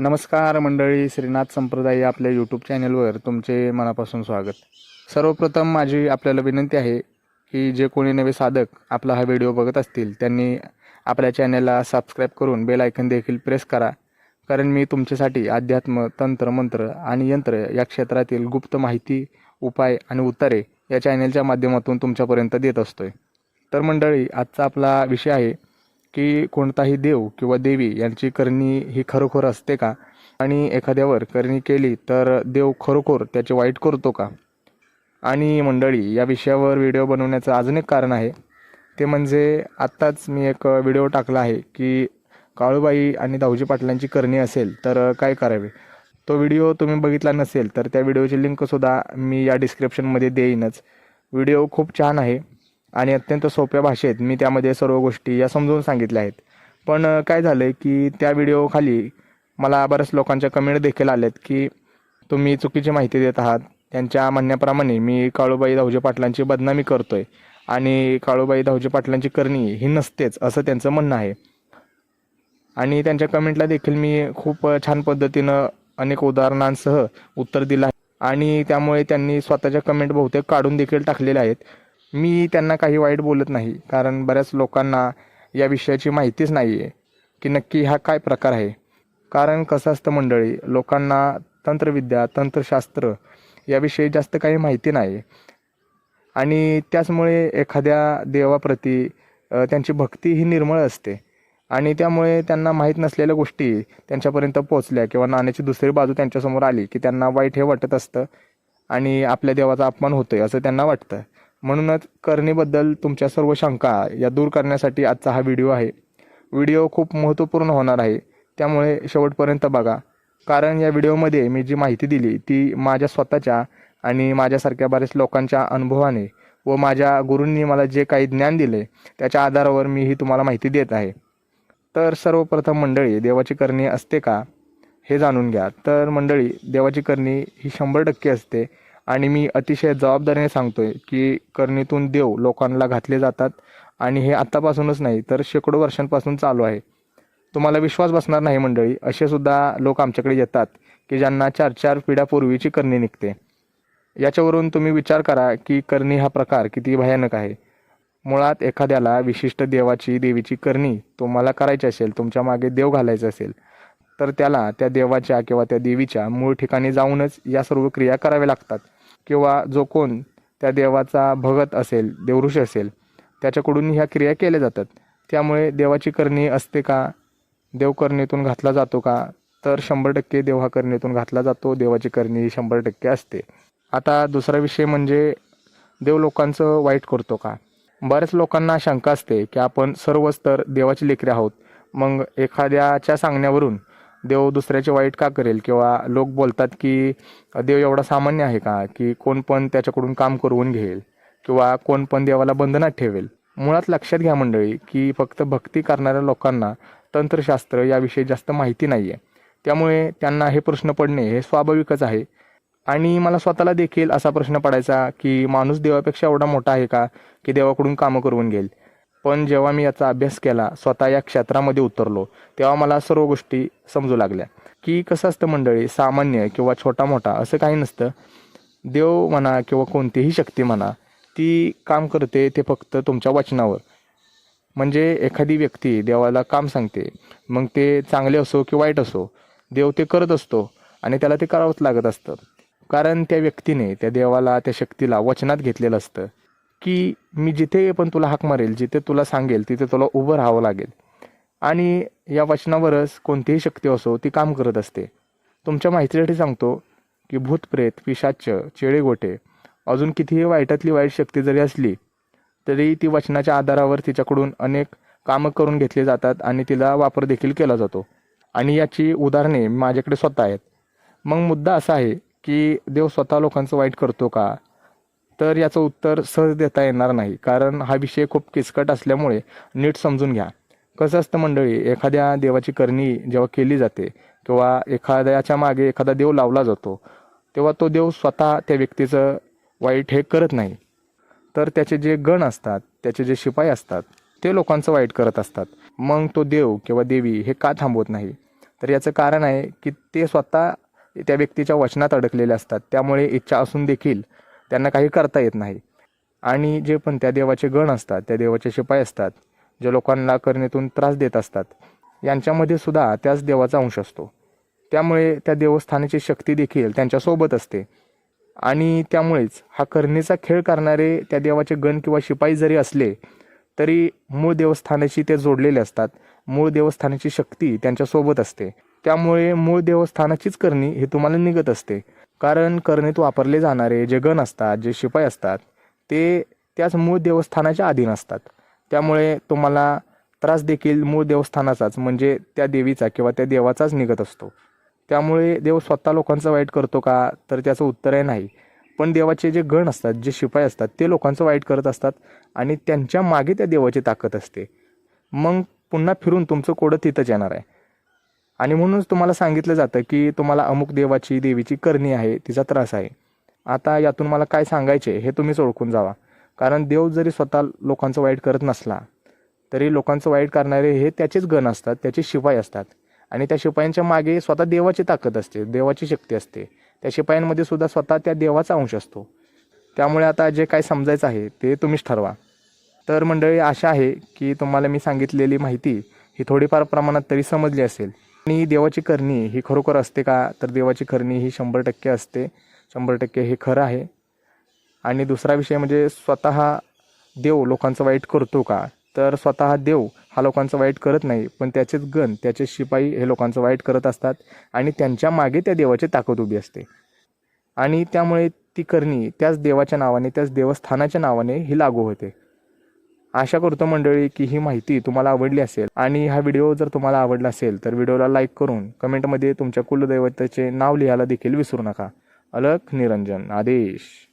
नमस्कार मंडळी श्रीनाथ संप्रदाय या आपल्या यूट्यूब चॅनलवर तुमचे मनापासून स्वागत. सर्वप्रथम माझी आपल्याला विनंती आहे की जे कोणी नवे साधक आपला हा व्हिडिओ बघत असतील त्यांनी आपल्या चॅनलला सबस्क्राईब करून बेल आयकन देखील प्रेस करा. कारण मी तुमच्यासाठी अध्यात्म तंत्र मंत्र आणि यंत्र या क्षेत्रातील गुप्त माहिती उपाय आणि उत्तरे या चॅनलच्या माध्यमातून तुमच्यापर्यंत देत असतोय. तर मंडळी आजचा आपला विषय आहे की कोणताही देव किंवा देवी यांची करणी ही खरोखर असते का? आणि एखाद्यावर करणी केली तर देव खरोखर त्याचे वाईट करतो का? आणि मंडळी या विषयावर व्हिडिओ बनवण्याचं अजून एक कारण आहे. ते म्हणजे आत्ताच मी एक व्हिडिओ टाकला आहे की काळूबाई आणि दाऊजी पाटलांची करणी असेल तर काय करावे? तो व्हिडिओ तुम्ही बघितला नसेल तर त्या व्हिडिओची लिंकसुद्धा मी या डिस्क्रिप्शनमध्ये देईनच. व्हिडिओ खूप छान आहे. आणि अत्यंत सोप्या भाषेत मी त्यामध्ये सर्व गोष्टी या समजून सांगितल्या आहेत. पण काय झालं आहे की त्या व्हिडिओखाली मला बऱ्याच लोकांच्या कमेंट देखील आल्यात की तुम्ही चुकीची माहिती देत आहात. त्यांच्या म्हणण्याप्रमाणे मी काळूबाई दाऊजी पाटलांची बदनामी करतोय आणि काळूबाई धावजे पाटलांची करणी ही नसतेच असं त्यांचं म्हणणं आहे. आणि त्यांच्या कमेंटला देखील मी खूप छान पद्धतीनं अनेक उदाहरणांसह उत्तर दिलं आहे. आणि त्यामुळे त्यांनी स्वतःच्या कमेंट बहुतेक काढून देखील टाकलेल्या आहेत. मी त्यांना काही वाईट बोलत नाही कारण बऱ्याच लोकांना या विषयाची माहितीच नाही आहे की नक्की हा काय प्रकार आहे. कारण कसं असतं मंडळी लोकांना तंत्रविद्या तंत्रशास्त्र याविषयी जास्त काही माहिती नाही. आणि त्याचमुळे एखाद्या देवाप्रती त्यांची भक्ती ही निर्मळ असते. आणि त्यामुळे त्यांना माहीत नसलेल्या गोष्टी त्यांच्यापर्यंत पोहोचल्या किंवा नाण्याची दुसरी बाजू त्यांच्यासमोर आली की त्यांना वाईट हे वाटत असतं आणि आपल्या देवाचा अपमान होतोय असं त्यांना वाटतं. म्हणूनच करणीबद्दल तुमच्या सर्व शंका या दूर करण्यासाठी आजचा हा व्हिडिओ आहे. व्हिडिओ खूप महत्त्वपूर्ण होणार आहे. त्यामुळे शेवटपर्यंत बघा. कारण या व्हिडिओमध्ये मी जी माहिती दिली ती माझ्या स्वतःच्या आणि माझ्यासारख्या बऱ्याच लोकांच्या अनुभवाने व माझ्या गुरूंनी मला जे काही ज्ञान दिले त्याच्या आधारावर मी ही तुम्हाला माहिती देत आहे. तर सर्वप्रथम मंडळी देवाची करणी असते का? हे जाणून घ्या. तर मंडळी देवाची करणी ही शंभर टक्के असते. आणि मी अतिशय जबाबदारीने सांगतोय की करणीतून देव लोकांना घातले जातात आणि हे आत्तापासूनच नाही तर शेकडो वर्षांपासून चालू आहे. तुम्हाला विश्वास बसणार नाही मंडळी असे सुद्धा लोक आमच्याकडे येतात की ज्यांना चार चार पिढ्यापूर्वीची करणी निघते. याच्यावरून तुम्ही विचार करा की करणी हा प्रकार किती भयानक आहे. मुळात एखाद्याला विशिष्ट देवाची देवीची करणी तुम्हाला करायची असेल तुमच्या मागे देव घालायचं असेल तर त्याला त्या देवाच्या किंवा त्या देवीच्या मूळ ठिकाणी जाऊनच या सर्व क्रिया कराव्या लागतात. किंवा जो कोण त्या देवाचा भगत असेल देवऋष असेल त्याच्याकडून ह्या क्रिया केल्या जातात. त्यामुळे देवाची करणी असते का? देव करणीतून घातला जातो का? तर शंभर टक्के देव हा करणीतून घातला जातो. देवाची करणी ही शंभर टक्के असते. आता दुसरा विषय म्हणजे देव लोकांचं वाईट करतो का? बऱ्याच लोकांना शंका असते की आपण सर्वच तर देवाची लेकरे आहोत. मग एखाद्याच्या सांगण्यावरून देव दुसऱ्याचे वाईट का करेल? किंवा लोक बोलतात की देव एवढा सामान्य आहे का? की कोण पण त्याच्याकडून काम करून घेईल किंवा कोण पण देवाला बंधनात ठेवेल. मुळात लक्षात घ्या मंडळी की फक्त भक्ती करणाऱ्या लोकांना तंत्रशास्त्र याविषयी जास्त माहिती नाही आहे त्यामुळे त्यांना हे प्रश्न पडणे हे स्वाभाविकच आहे. आणि मला स्वतःला देखील असा प्रश्न पडायचा की माणूस देवापेक्षा एवढा मोठा आहे का? की देवाकडून कामं करून घेईल. पण जेव्हा मी याचा अभ्यास केला स्वतः या क्षेत्रामध्ये उतरलो तेव्हा मला सर्व गोष्टी समजू लागल्या. की कसं असतं मंडळी सामान्य किंवा छोटा मोठा असं काही नसतं. देव म्हणा किंवा कोणतीही शक्ती म्हणा ती काम करते ते फक्त तुमच्या वचनावर. म्हणजे एखादी व्यक्ती देवाला काम सांगते मग ते चांगले असो की वाईट असो देव ते करत असतो आणि त्याला ते करावंच लागत असतं. कारण त्या व्यक्तीने त्या देवाला त्या शक्तीला वचनात घेतलेलं असतं. की मी जिथे पण तुला हाक मारेल जिथे तुला सांगेल तिथे तुला उभं राहावं लागेल. आणि या वचनावरच कोणतीही शक्ती असो ती काम करत असते. तुमच्या माहितीसाठी सांगतो की भूतप्रेत पिशाच्च चेळेगोटे अजून कितीही वाईटातली वाईट शक्ती जरी असली तरी ती वचनाच्या आधारावर तिच्याकडून अनेक कामं करून घेतली जातात आणि तिला वापर देखील केला जातो. आणि याची उदाहरणे माझ्याकडे स्वतः आहेत. मग मुद्दा असा आहे की देव स्वतः लोकांचं वाईट करतो का? तर याचं उत्तर सहज देता येणार नाही. कारण हा विषय खूप किचकट असल्यामुळे नीट समजून घ्या. कसं असतं मंडळी एखाद्या देवाची करणी जेव्हा केली जाते किंवा एखाद्याच्या मागे एखादा देव लावला जातो तेव्हा तो देव स्वतः त्या व्यक्तीचं वाईट हे करत नाही. तर त्याचे जे गण असतात त्याचे जे शिपाई असतात ते लोकांचं वाईट करत असतात. मग तो देव किंवा देवी हे का थांबवत नाही? तर याचं कारण आहे की ते स्वतः त्या व्यक्तीच्या वचनात अडकलेले असतात. त्यामुळे इच्छा असून देखील त्यांना काही करता येत नाही. आणि जे पण त्या देवाचे गण असतात त्या देवाचे शिपाई असतात जे लोकांना करणेतून त्रास देत असतात यांच्यामध्ये सुद्धा त्याच देवाचा अंश असतो. त्यामुळे त्या देवस्थानाची शक्ती देखील त्यांच्यासोबत असते. आणि त्यामुळेच हा करणीचा खेळ करणारे त्या देवाचे गण किंवा शिपाई जरी असले तरी मूळ देवस्थानाशी ते जोडलेले असतात. मूळ देवस्थानाची शक्ती त्यांच्यासोबत असते. त्यामुळे मूळ देवस्थानाचीच करणी ही तुम्हाला निघत असते. कारण करणीत वापरले जाणारे जे गण असतात जे शिपाई असतात ते त्याच मूळ देवस्थानाच्या अधीन असतात. त्यामुळे तुम्हाला त्रास देखील मूळ देवस्थानाचाच म्हणजे त्या देवीचा किंवा त्या देवाचाच निघत असतो. त्यामुळे देव स्वतः लोकांचं वाईट करतो का तर त्याचं उत्तर आहे नाही. पण देवाचे जे गण असतात जे शिपाई असतात ते लोकांचं वाईट करत असतात आणि त्यांच्या मागे त्या देवाची ताकद असते. मग पुन्हा फिरून तुमचं कोडं तिथंच येणार आहे. आणि म्हणूनच तुम्हाला सांगितलं जातं की तुम्हाला अमुक देवाची देवीची करणी आहे तिचा त्रास आहे. आता यातून मला काय सांगायचे हे तुम्हीच ओळखून जावा. कारण देव जरी स्वतः लोकांचं वाईट करत नसला तरी लोकांचं वाईट करणारे हे त्याचेच गण असतात त्याचे शिपाई असतात. आणि त्या शिपायांच्या मागे स्वतः देवाची ताकद असते देवाची शक्ती असते. त्या शिपायांमध्ये सुद्धा स्वतः त्या देवाचा अंश असतो. त्यामुळे आता जे काय समजायचं आहे ते तुम्हीच ठरवा. तर मंडळी आशा आहे की तुम्हाला मी सांगितलेली माहिती ही थोडीफार प्रमाणात तरी समजली असेल. आणि देवाची करणी ही खरोखर असते का? तर देवाची करणी ही शंभर टक्के असते. शंभर टक्के हे खरं आहे. आणि दुसरा विषय म्हणजे स्वतः देव लोकांचं वाईट करतो का? तर स्वतः देव हा लोकांचं वाईट करत नाही पण त्याचेच गण त्याचे शिपाई हे लोकांचं वाईट करत असतात आणि त्यांच्या मागे त्या देवाची ताकद उभी असते. आणि त्यामुळे ती करणी त्याच देवाच्या नावाने त्याच देवस्थानाच्या नावाने ही लागू होते. आशा करतो मंडळी की ही माहिती तुम्हाला आवडली असेल आणि हा व्हिडिओ जर तुम्हाला आवडला असेल तर व्हिडिओला लाईक करून कमेंटमध्ये तुमच्या कुलदैवताचे नाव लिहायला देखील विसरू नका. अलख निरंजन आदेश.